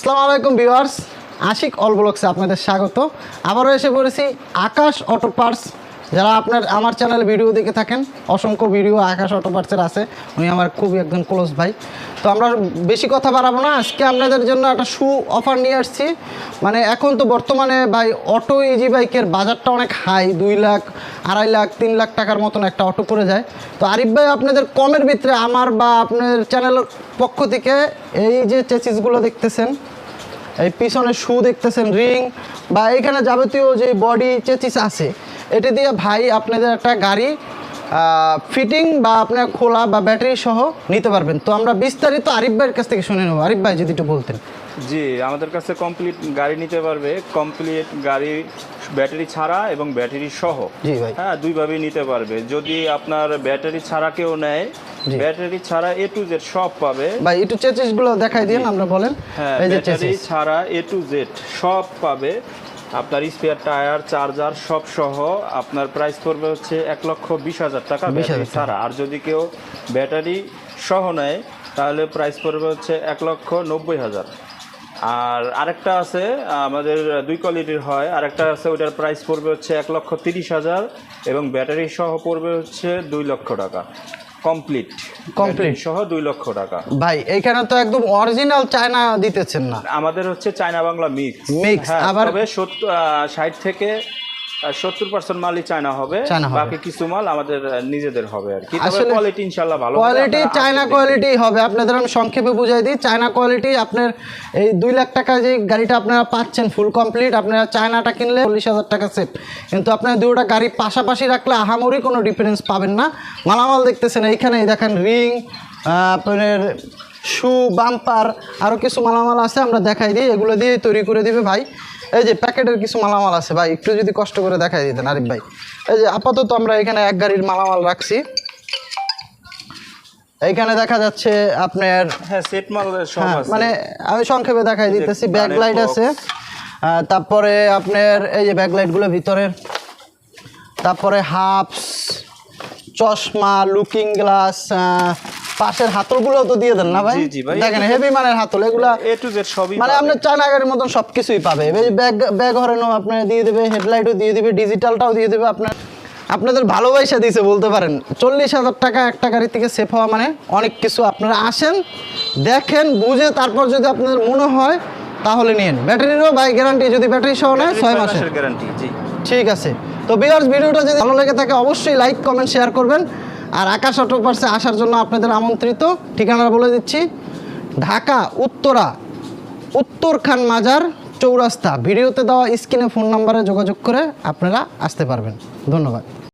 আসসালামু আলাইকুম viewers. Ashiq all ব্লগসে আপনাদের স্বাগত। আবারও এসে পড়েছি আকাশ অটো পার্টস। যারা আপনার আমার চ্যানেলে ভিডিও দেখে থাকেন, অসংখ্য ভিডিও আকাশ অটো পার্টসের আছে। উনি আমার খুবই একজন ক্লোজ ভাই। তো আমরা বেশি কথা বাড়াবো না। আজকে আপনাদের জন্য একটা শু অফার নিয়ে আসছি। মানে এখন তো বর্তমানে ভাই অটো ইজি বাইকের বাজারটা অনেক হাই দুই লাখ আড়াই লাখ, তিন লাখ টাকার মতন একটা অটো করে যায়। তো আরিফ ভাই, আপনাদের কমের ভিতরে আমার বা আপনার চ্যানেলের পক্ষ থেকে এই যে চেসিসগুলো দেখতেছেন, এই পিছনে শু দেখতেছেন রিং বা এখানে যাবতীয় যে বডি চেচিস আছে, এটা দিয়ে ভাই আপনাদের একটা গাড়ি ফিটিং বা আপনার খোলা বা ব্যাটারি সহ নিতে পারবেন। তো আমরা বিস্তারিত আরিফ ভাইয়ের কাছ থেকে শুনে নেব। আরিফ ভাই, যদি একটু বলতেন। জি আমাদের কাছে কমপ্লিট গাড়ি নিতে পারবে। কমপ্লিট গাড়ি ব্যাটারি ছাড়া এবং ব্যাটারি সহ। হ্যাঁ দুইভাবেই নিতে পারবে। যদি আপনার ব্যাটারি ছাড়া কেউ নেয় ব্যাটারি ছাড়া এ টু জেড সব পাবে। ভাই একটু চেচিসগুলো দেখাই দিন আমরা বলেন। হ্যাঁ এই যে ব্যাটারি ছাড়া এ টু জেড সব পাবে। আপনার স্পেয়ার টায়ার চার্জার সব সহ। আপনার প্রাইস পড়বে হচ্ছে এক লক্ষ বিশ হাজার টাকা ব্যাটারি টাকা। ছাড়া। আর যদি কেউ ব্যাটারি সহ নেয় তাহলে প্রাইস পড়বে হচ্ছে এক লক্ষ নব্বই হাজার। আর আরেকটা আছে আমাদের দুই কোয়ালিটির হয়। আরেকটা আছে ওইটার প্রাইস পড়বে হচ্ছে এক লক্ষ তিরিশ হাজার এবং ব্যাটারি সহ পড়বে হচ্ছে দুই লক্ষ টাকা। কমপ্লিট কমপ্লিট সহ দুই লক্ষ টাকা। ভাই এখানে তো একদম অরিজিনাল চায়না দিতেছেন না। আমাদের হচ্ছে চায়না বাংলা মিক্স মিক্স আবার- তবে সত্তর ষাট থেকে সত্তর পার্সেন্ট মালই চায়না হবে বাকি কিছু মাল আমাদের নিজেদের হবে আর কি। কোয়ালিটি ইনশাল্লাহ ভালো কোয়ালিটি চায়না কোয়ালিটি হবে। আপনাদের আমি সংক্ষেপে বুঝাই দিই চায়না কোয়ালিটি আপনার এই দুই লাখ টাকা যে গাড়িটা আপনারা পাচ্ছেন ফুল কমপ্লিট আপনারা চায়নাটা কিনলে চল্লিশ হাজার টাকা সেভ কিন্তু আপনার দুটো গাড়ি পাশাপাশি রাখলে আহামরি কোনো ডিফারেন্স পাবেন না। মালামাল দেখতেছেন এইখানে দেখেন রিং আপনার শু বাম্পার আরও কিছু মালামাল আছে আমরা দেখাই দিই। এগুলো দিয়ে তৈরি করে দিবে ভাই। এই যে প্যাকেটের কিছু মালামাল আছে ভাই একটু যদি কষ্ট করে দেখাই দিতেন আরিফ ভাই। এই যে আপাতত আমরা এখানে এক গাড়ির মালামাল রাখছি। এইখানে দেখা যাচ্ছে আপনার হ্যাঁ হ্যাঁ, মানে আমি সংক্ষেপে দেখাই দিতেছি ব্যাক গানের লাইট আছে। তারপরে আপনার এই যে ব্যাক লাইটগুলো ভিতরে তারপরে হাফস চশমা লুকিং গ্লাস পাশের হাতলগুলো তো দিয়ে দেন না ভাই। দেখেন হেভি মানের হাতল এগুলা এ টু জেড সবই মানে পাবে। আপনার চায়না গাড়ির মতন সব কিছুই পাবে ব্যাগ ব্যাগ হরেনও আপনার দিয়ে দেবে হেডলাইটও দিয়ে দেবে ডিজিটালটাও দিয়ে দেবে আপনার আপনাদের ভালোবাসা দিয়েছে বলতে পারেন। চল্লিশ হাজার টাকা একটা গাড়ি থেকে সেফ হওয়া মানে অনেক কিছু। আপনারা আসেন দেখেন বুঝে তারপর যদি আপনাদের মনে হয় তাহলে নিন। ব্যাটারিরও বাই গ্যারান্টি যদি ব্যাটারি সহ নেয় ছয় মাসের। গ্যারান্টি ঠিক আছে। তো বিয়ার্স ভিডিওটা যদি ভালো লেগে থাকে অবশ্যই লাইক কমেন্ট শেয়ার করবেন। আর আকাশ অটো পার্সে আসার জন্য আপনাদের আমন্ত্রিত ঠিকানা বলে দিচ্ছি। ঢাকা, উত্তরা উত্তর খান মাজার চৌরাস্তা। ভিডিওতে দেওয়া স্ক্রিনে ফোন নাম্বারে যোগাযোগ করে আপনারা আসতে পারবেন। ধন্যবাদ।